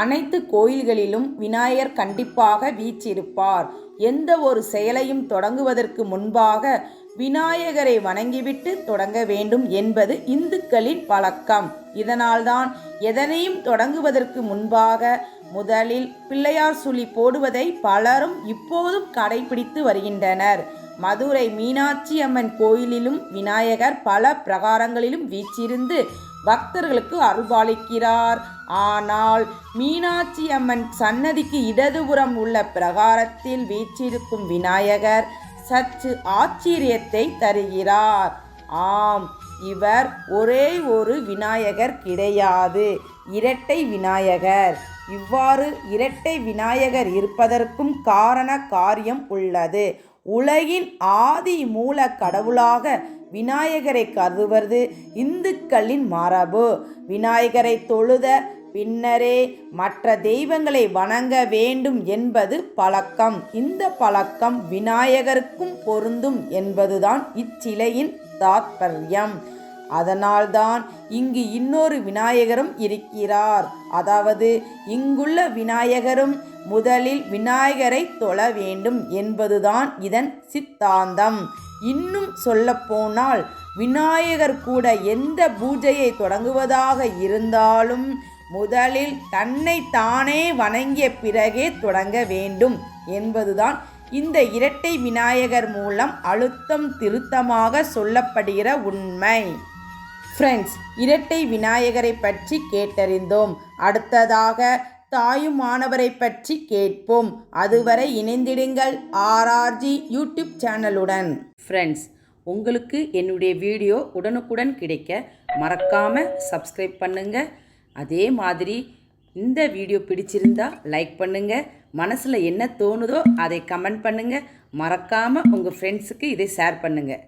அனைத்து கோயில்களிலும் விநாயகர் கண்டிப்பாக வீச்சிருப்பார் எந்த ஒரு செயலையும் தொடங்குவதற்கு முன்பாக விநாயகரை வணங்கிவிட்டு தொடங்க வேண்டும் என்பது இந்துக்களின் பழக்கம். இதனால்தான் எதனையும் தொடங்குவதற்கு முன்பாக முதலில் பிள்ளையார் சுழி போடுவதை பலரும் இப்போதும் கடைபிடித்து வருகின்றனர். மதுரை மீனாட்சி அம்மன் கோயிலிலும் விநாயகர் பல பிரகாரங்களிலும் வீச்சிருந்து பக்தர்களுக்கு அருள்பாலிக்கிறார். ஆனால் மீனாட்சி அம்மன் சன்னதிக்கு இடதுபுறம் உள்ள பிரகாரத்தில் வீச்சிருக்கும் விநாயகர் சற்று ஆச்சரியத்தை தருகிறார். ஆம் இவர் ஒரே ஒரு விநாயகர் கிடையாது. இரட்டை விநாயகர். இவ்வாறு இரட்டை விநாயகர் இருப்பதற்கும் காரண காரியம் உள்ளது. உலகின் ஆதி மூல கடவுளாக விநாயகரை கருதுவது இந்துக்களின் மரபு. விநாயகரை தொழுத பின்னரே மற்ற தெய்வங்களை வணங்க வேண்டும் என்பது பழக்கம். இந்த பழக்கம் விநாயகருக்கும் பொருந்தும் என்பதுதான் இச்சிலையின் தாத்பரியம். அதனால்தான் இங்கு இன்னொரு விநாயகரும் இருக்கிறார். அதாவது இங்குள்ள விநாயகரும் முதலில் விநாயகரை தொழ வேண்டும் என்பதுதான் இதன் சித்தாந்தம். இன்னும் சொல்லப்போனால் விநாயகர் கூட எந்த பூஜையை தொடங்குவதாக இருந்தாலும் முதலில் தன்னை தானே வணங்கிய பிறகே தொடங்க வேண்டும் என்பதுதான் இந்த இரட்டை விநாயகர் மூலம் அழுத்தம் திருத்தமாக சொல்லப்படுகிற உண்மை. ஃப்ரெண்ட்ஸ் இரட்டை விநாயகரை பற்றி கேட்டறிந்தோம். அடுத்ததாக தாயுமானவரை பற்றி கேட்போம். அதுவரை இணைந்திடுங்கள் ஆர்ஆர்ஜி யூடியூப் சேனலுடன். ஃப்ரெண்ட்ஸ் உங்களுக்கு என்னுடைய வீடியோ உடனுக்குடன் கிடைக்க மறக்காமல் சப்ஸ்கிரைப் பண்ணுங்கள் அதே மாதிரி இந்த வீடியோ பிடிச்சிருந்தா லைக் பண்ணுங்கள் மனசில் என்ன தோணுதோ அதை கமெண்ட் பண்ணுங்கள் மறக்காமல் உங்கள் ஃப்ரெண்ட்ஸுக்கு இதை ஷேர் பண்ணுங்கள்